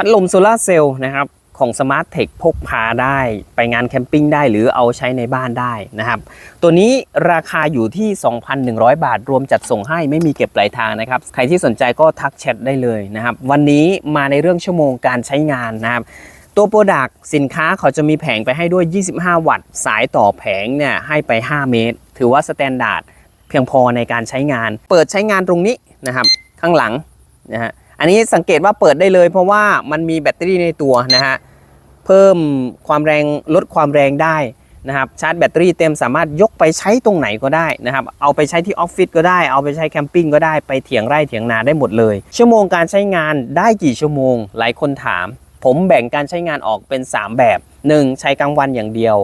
พัดลมโซลาร์เซลล์นะครับของ Smart Tech พกพาได้ไปงานแคมปิ้งได้หรือเอาใช้ในบ้านได้นะครับ ตัวนี้ราคาอยู่ที่ 2,100 บาท รวมจัดส่งให้ไม่มีเก็บปลายทางนะครับ ใครที่สนใจก็ทักแชทได้เลยนะครับ วันนี้มาในเรื่องชั่วโมงการใช้งานนะครับ ตัวโปรดักสินค้าเขาจะมีแผงไปให้ด้วย 25 วัตต์ สายต่อแผงเนี่ยให้ไป 5 เมตร ถือว่าสแตนดาร์ดเพียงพอในการใช้งาน เปิดใช้งานตรงนี้นะครับ ข้างหลังนะฮะ อันนี้สังเกตว่าเปิดได้เลย เพราะว่ามันมีแบตเตอรี่ในตัวนะฮะเพิ่มความแรงลดความแรงได้นะครับชาร์จแบตเตอรี่เต็มสามารถยกไปใช้ตรงไหนก็ได้นะครับเอาไปใช้ที่ออฟฟิศก็ได้เอาไปใช้แคมปิ้งก็ได้ไปเถียงไร่เถียงนาได้หมดเลย ชั่วโมงการใช้งานได้กี่ชั่วโมง หลายคนถาม ผมแบ่งการใช้งานออกเป็น 3 แบบ 1. ใช้กลางวันอย่างเดียว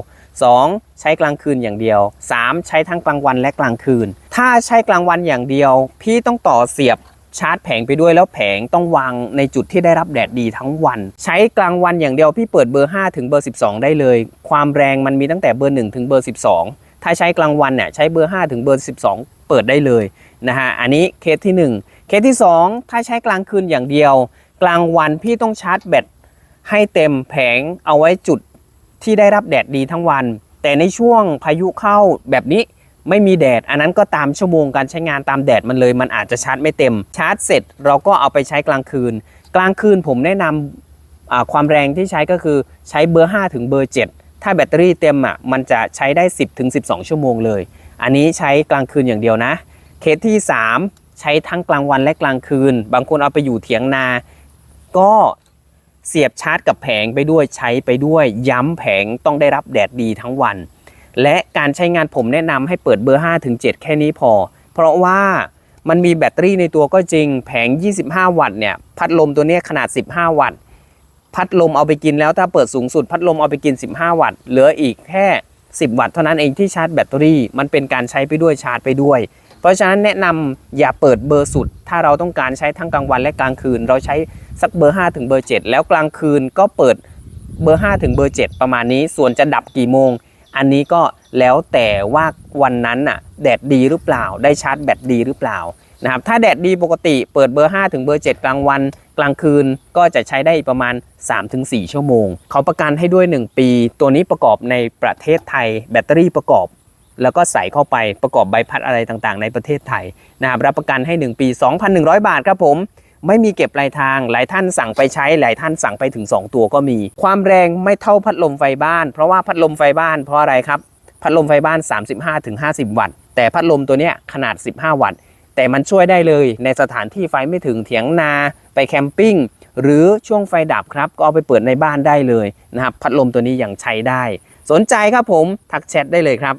2. ใช้กลางคืนอย่างเดียว 3. ใช้ทั้งกลางวันและกลางคืน ถ้าใช้กลางวันอย่างเดียว พี่ต้องต่อเสียบ ชาร์จแผงไปด้วยแล้วแผงต้องวางในจุดที่ได้รับแดดดีทั้งวัน ใช้กลางวันอย่างเดียวพี่เปิดเบอร์ 5 ถึงเบอร์ 12 ได้เลย ความแรงมันมีตั้งแต่เบอร์ 1 ถึงเบอร์ 12 ถ้าใช้กลางวันเนี่ยใช้เบอร์ 5 ถึงเบอร์ 12 เปิดได้เลยนะฮะอันนี้เคสที่ 1 เคสที่ 2 ถ้าใช้กลางคืนอย่างเดียว กลางวันพี่ต้องชาร์จแบตให้เต็มแผงเอาไว้จุดที่ได้รับแดดดีทั้งวัน แต่ในช่วงพายุเข้าแบบนี้ ไม่มีแดด อันนั้นก็ตามชั่วโมงการใช้งานตามแดดมันเลย มันอาจจะชาร์จไม่เต็ม ชาร์จเสร็จเราก็เอาไปใช้กลางคืน กลางคืนผมแนะนำความแรงที่ใช้ก็คือใช้เบอร์ 5 ถึงเบอร์ 7 ถ้าแบตเตอรี่เต็มอะมันจะใช้ได้ 10 ถึง 12 ชั่วโมงเลย อันนี้ใช้กลางคืนอย่างเดียวนะ เคสที่ 3 ใช้ทั้งกลางวันและกลางคืน บางคนเอาไปอยู่เถียงนา ก็เสียบชาร์จกับแผงไปด้วยใช้ไปด้วย ย้ำแผงต้องได้รับแดดดีทั้งวัน และการใช้งานผมแนะนำให้เปิดเบอร์5ถึง7แค่นี้พอ เพราะว่ามันมีแบตเตอรี่ในตัวก็จริง แผง 25 วัตต์เนี่ย พัดลมตัวนี้ขนาด 15 วัตต์ พัดลมเอาไปกินแล้วถ้าเปิดสูงสุด พัดลมเอาไปกิน 15 วัตต์ เหลืออีกแค่ 10 วัตต์เท่านั้นเองที่ชาร์จแบตเตอรี่ มันเป็นการใช้ไปด้วยชาร์จไปด้วย เพราะฉะนั้นแนะนำอย่าเปิดเบอร์สุด ถ้าเราต้องการใช้ทั้งกลางวันและกลางคืน เราใช้สักเบอร์ 5 ถึงเบอร์ 7 แล้วกลางคืนก็เปิดเบอร์ 5 ถึงเบอร์ 7 ประมาณนี้ ส่วนจะดับกี่โมง อันนี้ก็แล้วแต่ว่าวันนั้นน่ะแดดดีหรือเปล่า ได้ชาร์จแบตดีหรือเปล่านะครับถ้าแดดดีปกติเปิดเบอร์ 5 ถึงเบอร์ 7 กลางวัน กลางคืนก็จะใช้ได้ประมาณ 3-4 ชั่วโมง เขาประกันให้ด้วย 1 ปี ตัวนี้ประกอบในประเทศไทย แบตเตอรี่ประกอบ แล้วก็ใส่เข้าไปประกอบใบพัดอะไรต่างๆ ในประเทศไทยนะครับรับประกันให้ 1 ปี 2,100 บาทครับผม ไม่มีเก็บปลายทาง หลายท่านสั่งไปใช้ หลายท่านสั่งไปถึง 2 ตัวก็มี ความแรงไม่เท่าพัดลมไฟบ้าน เพราะว่าพัดลมไฟบ้านเพราะอะไรครับ พัดลมไฟบ้าน 35-50 วัตต์ แต่พัดลมตัวเนี้ยขนาด 15 วัตต์ แต่มันช่วยได้เลยในสถานที่ไฟไม่ถึงเถียงนา ไปแคมปิ้ง หรือช่วงไฟดับครับ ก็เอาไปเปิดในบ้านได้เลยนะครับ พัดลมตัวนี้ยังใช้ได้ สนใจครับผม ทักแชทได้เลยครับ